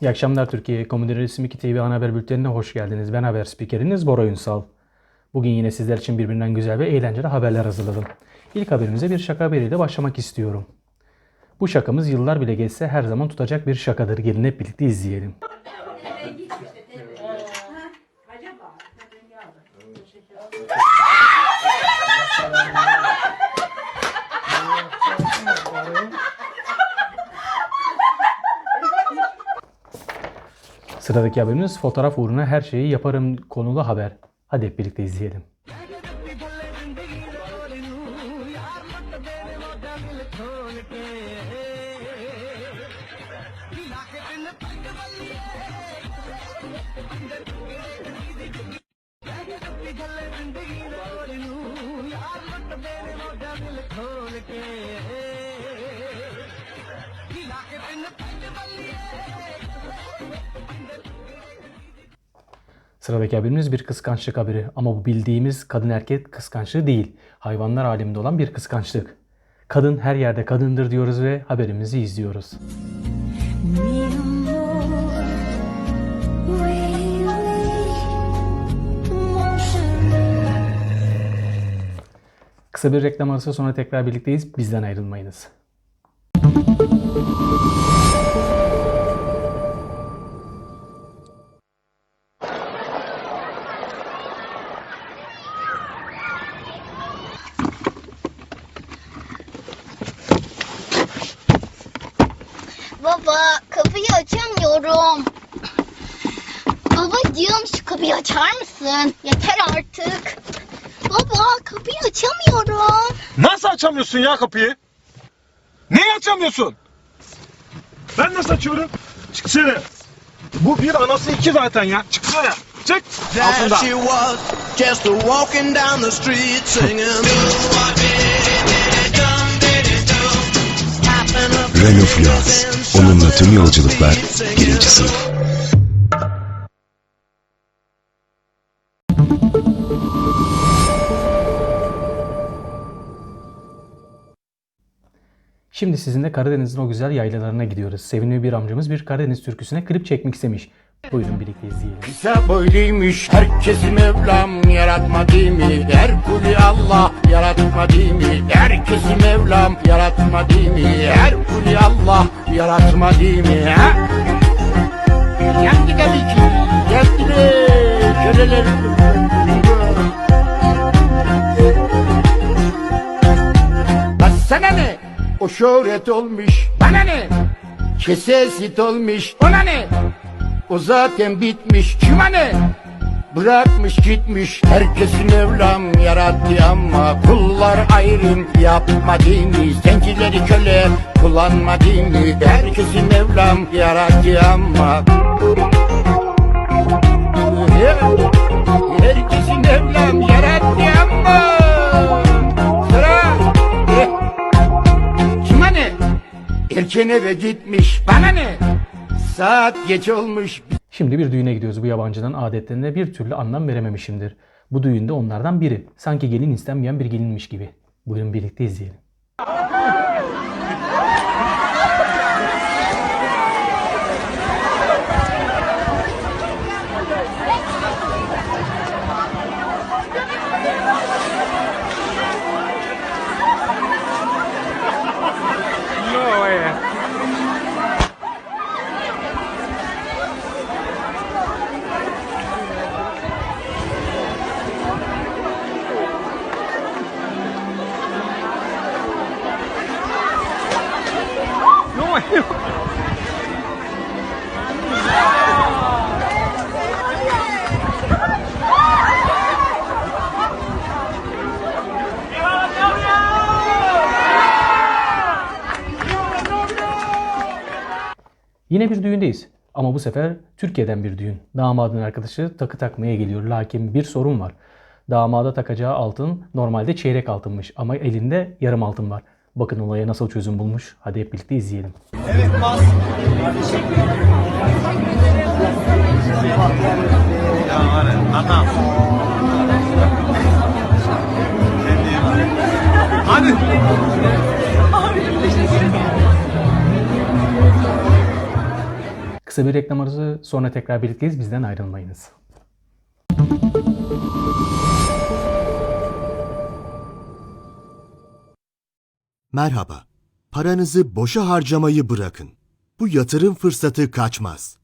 İyi akşamlar Türkiye. Komedi Resim 2 TV ana haber bültenine hoş geldiniz. Ben haber spikeriniz Bora Ünsal. Bugün yine sizler için birbirinden güzel ve eğlenceli haberler hazırladım. İlk haberimize bir şaka haberiyle başlamak istiyorum. Bu şakamız yıllar bile geçse her zaman tutacak bir şakadır. Gelin hep birlikte izleyelim. Sıradaki haberimiz fotoğraf uğruna her şeyi yaparım konulu haber. Hadi hep birlikte izleyelim. Sıradaki haberimiz bir kıskançlık haberi ama bu bildiğimiz kadın erkek kıskançlığı değil. Hayvanlar aleminde olan bir kıskançlık. Kadın her yerde kadındır diyoruz ve haberimizi izliyoruz. Kısa bir reklam arası sonra tekrar birlikteyiz. Bizden ayrılmayınız. Baba açamıyorum. Nasıl açamıyorsun ya kapıyı? Niye açamıyorsun? Ben nasıl açıyorum? Çıksana. Bu bir anası iki zaten ya. Çıksana. Çık. There Altında. she was, just a walking down the street singing. Renault Fluence. Onunla tüm yolculuklar birinci sınıf. Şimdi sizinle Karadeniz'in o güzel yaylalarına gidiyoruz. Sevimli bir amcamız bir Karadeniz türküsüne klip çekmek istemiş. Buyurun birlikte izleyelim. Kısa boyluymuş herkesi Mevlam yaratmadı mı? Herkulü Allah yaratmadı mı? Herkesi Mevlam yaratmadı mı? Herkulü Allah yaratmadı mı? Ha? Yandı tabii ki. Yandı be. Köleler. Lan sana ne? O şöhret olmuş. Bana ne? Kesesit olmuş. Ona ne? O zaten bitmiş kime ne? Bırakmış gitmiş herkesi Mevlam yarattı ama kullar ayrım yapmadı mı? Zencileri köle kullanmadı mı? Herkesi Mevlam yarattı ama Herkesi Erken eve gitmiş bana ne? Saat geç olmuş Şimdi bir düğüne gidiyoruz. Bu yabancının adetlerine bir türlü anlam verememişimdir. Bu düğünde onlardan biri. Sanki gelin istenmeyen bir gelinmiş gibi. Buyurun birlikte izleyelim. Yine bir düğündeyiz. Ama bu sefer Türkiye'den bir düğün. Damadın arkadaşı takı takmaya geliyor. Lakin bir sorun var. Damada takacağı altın normalde çeyrek altınmış ama elinde yarım altın var. Bakın olaya nasıl çözüm bulmuş. Hadi hep birlikte izleyelim. Hadi. Kısa bir reklam arası sonra tekrar birlikteyiz. Bizden ayrılmayınız. Merhaba. Paranızı boşa harcamayı bırakın. Bu yatırım fırsatı kaçmaz.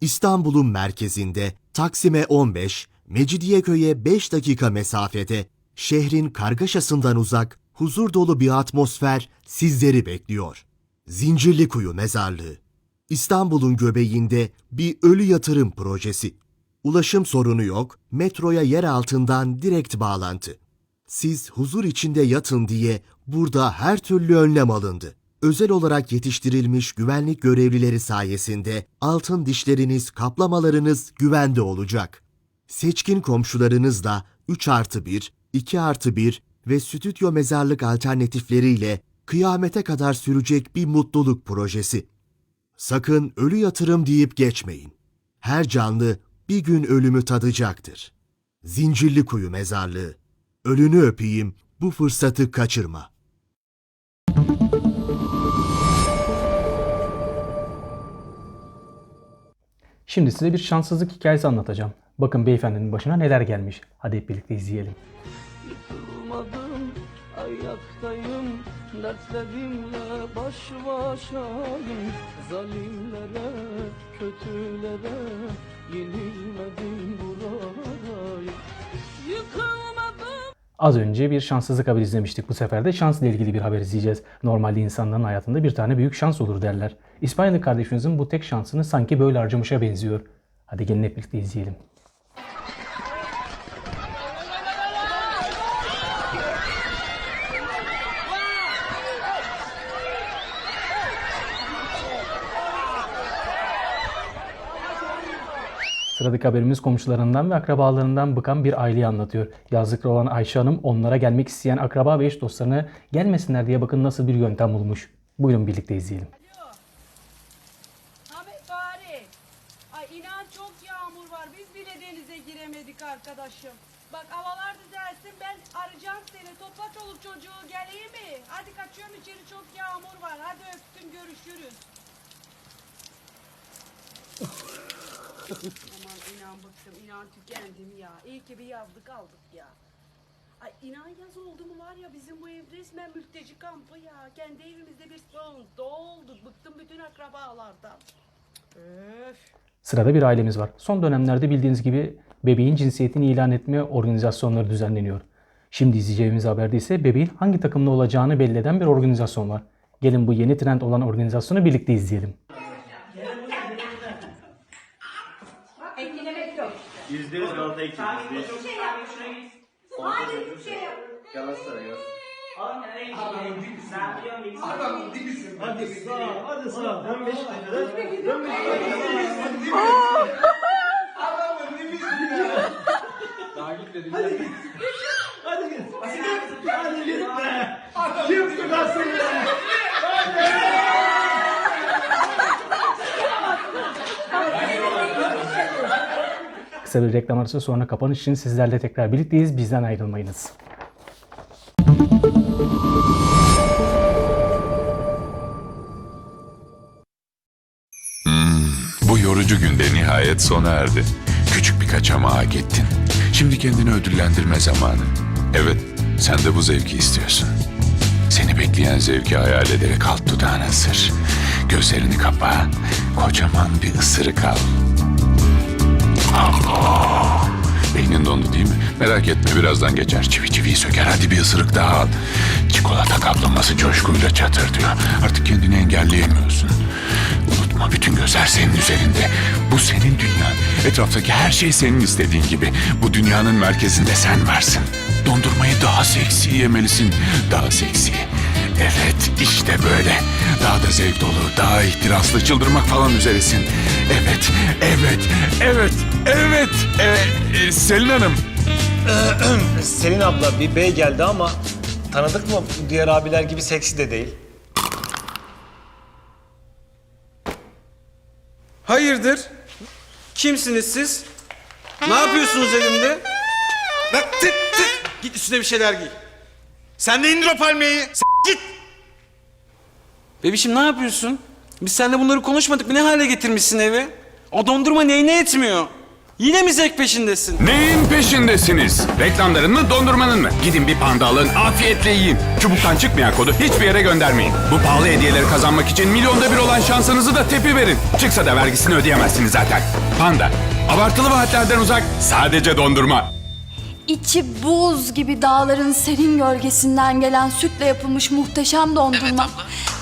İstanbul'un merkezinde Taksim'e 15, Mecidiyeköy'e 5 dakika mesafede, şehrin kargaşasından uzak, huzur dolu bir atmosfer sizleri bekliyor. Zincirlikuyu Mezarlığı. İstanbul'un göbeğinde bir ölü yatırım projesi. Ulaşım sorunu yok, metroya yer altından direkt bağlantı. Siz huzur içinde yatın diye burada her türlü önlem alındı. Özel olarak yetiştirilmiş güvenlik görevlileri sayesinde altın dişleriniz, kaplamalarınız güvende olacak. Seçkin komşularınızla 3 artı 1, 2 artı 1 ve stüdyo mezarlık alternatifleriyle kıyamete kadar sürecek bir mutluluk projesi. Sakın ölü yatırım deyip geçmeyin. Her canlı bir gün ölümü tadacaktır. Zincirli Kuyu Mezarlığı. Ölünü öpeyim, bu fırsatı kaçırma. Şimdi size bir şanssızlık hikayesi anlatacağım. Bakın beyefendinin başına neler gelmiş. Hadi hep birlikte izleyelim. Ayaktayım Dertlerimle baş başayım Zalimlere, kötülere Yenilmedim buradayım Yıkılmadım Az önce bir şanssızlık haberi izlemiştik. Bu sefer de şansla ilgili bir haber izleyeceğiz. Normalde insanların hayatında bir tane büyük şans olur derler. İspanya'lı kardeşimizin bu tek şansını sanki böyle harcamışa benziyor. Hadi gelin hep birlikte izleyelim. Sıradaki haberimiz komşularından ve akrabalarından bıkan bir aileyi anlatıyor. Yazlıkta olan Ayşe Hanım onlara gelmek isteyen akraba ve eş dostlarına gelmesinler diye bakın nasıl bir yöntem bulmuş. Buyurun birlikte izleyelim. Ahmet Fahri. Ay inan çok yağmur var. Biz bile denize giremedik arkadaşım. Bak havalar düzelsin ben arayacağım seni. Topla çoluk çocuğu geleyim mi? Hadi kaçıyorum içeri çok yağmur var. Hadi öptüm görüşürüz. İnan bıktım inan tükendim ya. İyi ki bir yazlık aldık ya. Ay inan yaz oldu mu var ya bizim bu ev resmen mülteci kampı ya. Kendi evimizde bir sıkıntı olduk. Bıktım bütün akrabalardan. Öf. Sırada bir ailemiz var. Son dönemlerde bildiğiniz gibi bebeğin cinsiyetini ilan etme organizasyonları düzenleniyor. Şimdi izleyeceğimiz haberde ise bebeğin hangi takımda olacağını belli eden bir organizasyon var. Gelin bu yeni trend olan organizasyonu birlikte izleyelim. Yüzde yüz Galata ekibi. Yüzde yüz. Hayır hiçbir şey yok. Galatasaray Galatasaray. Adam dibisin. Hadi sağ, hadi sağ. Dön Beşiktaş'a kadar. Dön Beşiktaş'a Adamın dibisin ya. Daha gitmedi. Hadi git. Hadi git. Hadi git. Hadi git be. Kimsin lan sen ya? Hadi. Kısa bir reklam arası sonra kapanış için sizlerle tekrar birlikteyiz. Bizden ayrılmayınız. Bu yorucu günde nihayet sona erdi. Küçük bir kaçamağa gittin. Şimdi kendini ödüllendirme zamanı. Evet, sen de bu zevki istiyorsun. Seni bekleyen zevki hayal ederek alt dudağını ısır. Gözlerini kapa, kocaman bir ısırık al. Beynin dondu değil mi? Merak etme birazdan geçer. Çivi çiviyi söker. Hadi bir ısırık daha al. Çikolata kaplaması coşkuyla çatır diyor. Artık kendini engelleyemiyorsun. Unutma bütün gözler senin üzerinde. Bu senin dünyan. Etraftaki her şey senin istediğin gibi. Bu dünyanın merkezinde sen varsın. Dondurmayı daha seksi yemelisin. Daha seksi. Evet işte böyle. Daha da zevk dolu, daha ihtiraslı çıldırmak falan üzeresin. Evet, evet, evet, evet. Ee, e, Selin Hanım. Selin abla bir bey geldi ama tanıdık mı? Diğer abiler gibi seksi de değil. Hayırdır? Kimsiniz siz? Ne yapıyorsunuz elimde? Bak tık tık. Git üstüne bir şeyler giy. Sen de indir o palmiyeyi. S- git. Bebişim ne yapıyorsun? Biz seninle bunları konuşmadık mı? Ne hale getirmişsin evi? O dondurma neyine etmiyor? Yine mi zevk peşindesin? Neyin peşindesiniz? Reklamların mı dondurmanın mı? Gidin bir panda alın afiyetle yiyin. Çubuktan çıkmayan kodu hiçbir yere göndermeyin. Bu pahalı hediyeleri kazanmak için milyonda bir olan şansınızı da tepi verin. Çıksa da vergisini ödeyemezsiniz zaten. Panda. Abartılı vaatlerden uzak sadece dondurma. İçi buz gibi dağların serin gölgesinden gelen sütle yapılmış muhteşem dondurma.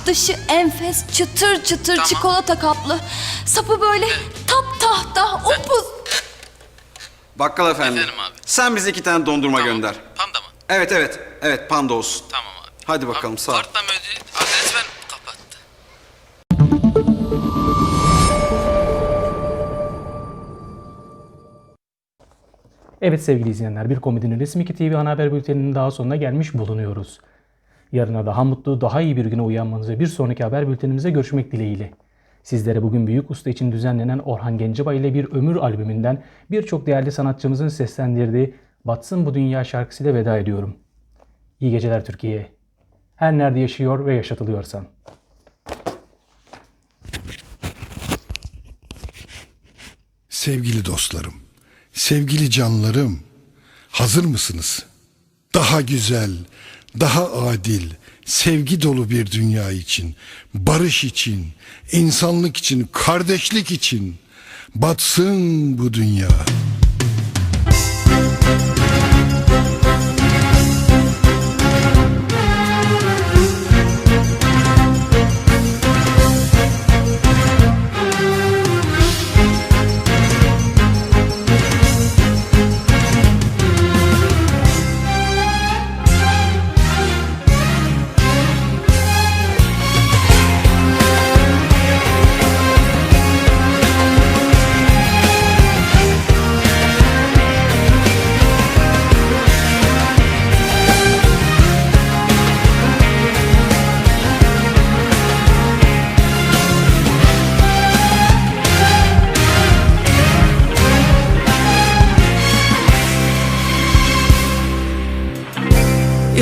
Dışı enfes çıtır çıtır çikolata kaplı. Sapı böyle tap tahta upuz. Bakkal efendi. Sen bize iki tane dondurma gönder. Panda mı? Evet evet. Evet panda olsun. Tamam abi. Hadi bakalım sağ ol. Evet sevgili izleyenler bir komedinin resmi 2 TV ana haber bülteninin daha sonuna gelmiş bulunuyoruz. Yarına daha mutlu, daha iyi bir güne uyanmanızı ve bir sonraki haber bültenimize görüşmek dileğiyle. Sizlere bugün Büyük Usta için düzenlenen Orhan Gencebay ile Bir Ömür albümünden birçok değerli sanatçımızın seslendirdiği Batsın Bu Dünya şarkısıyla veda ediyorum. İyi geceler Türkiye. Her nerede yaşıyor ve yaşatılıyorsan. Sevgili dostlarım, sevgili canlarım, hazır mısınız? Daha güzel, daha adil, sevgi dolu bir dünya için, barış için, insanlık için, kardeşlik için batsın bu dünya.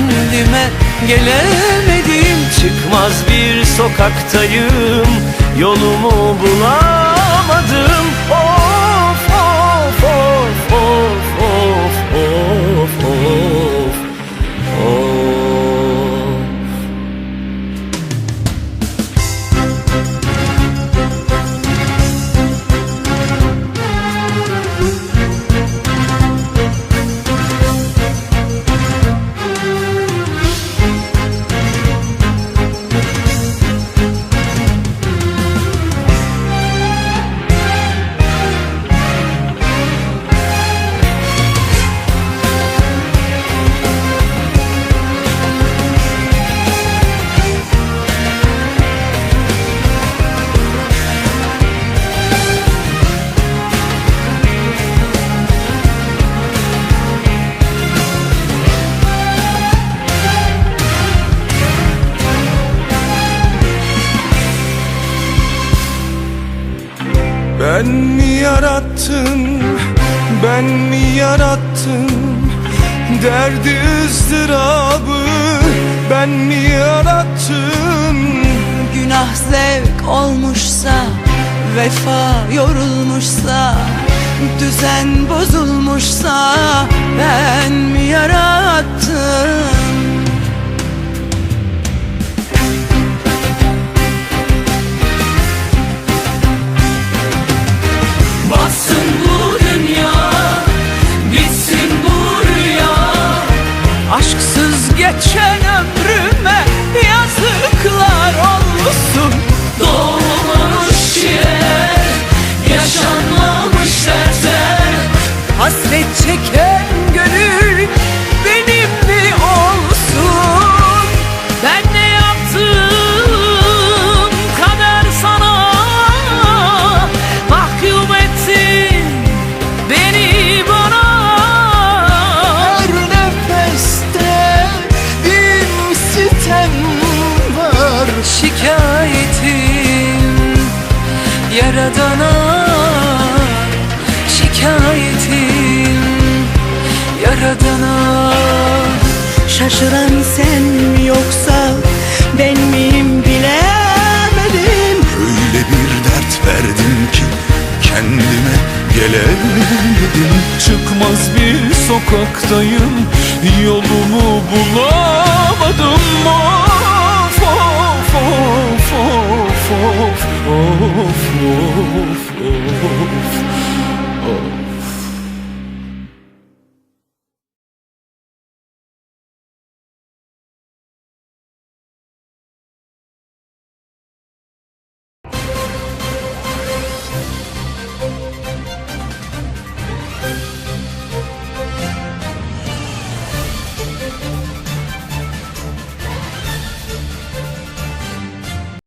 kendime gelemedim. Çıkmaz bir sokaktayım. Yolumu bulamadım Sen mi yarattın, ben mi yarattım? Derdi ızdırabı ben mi yarattım? Günah zevk olmuşsa Vefa yorulmuşsa Düzen bozulmuşsa Ben mi yarattım Şikayetim. Yaradana Şikayetim. Yaradana. Şaşıran sen mi yoksa ben miyim bilemedim. Öyle bir dert verdim ki kendime gelemedim. Çıkmaz bir sokaktayım Yolumu bulamadım of of of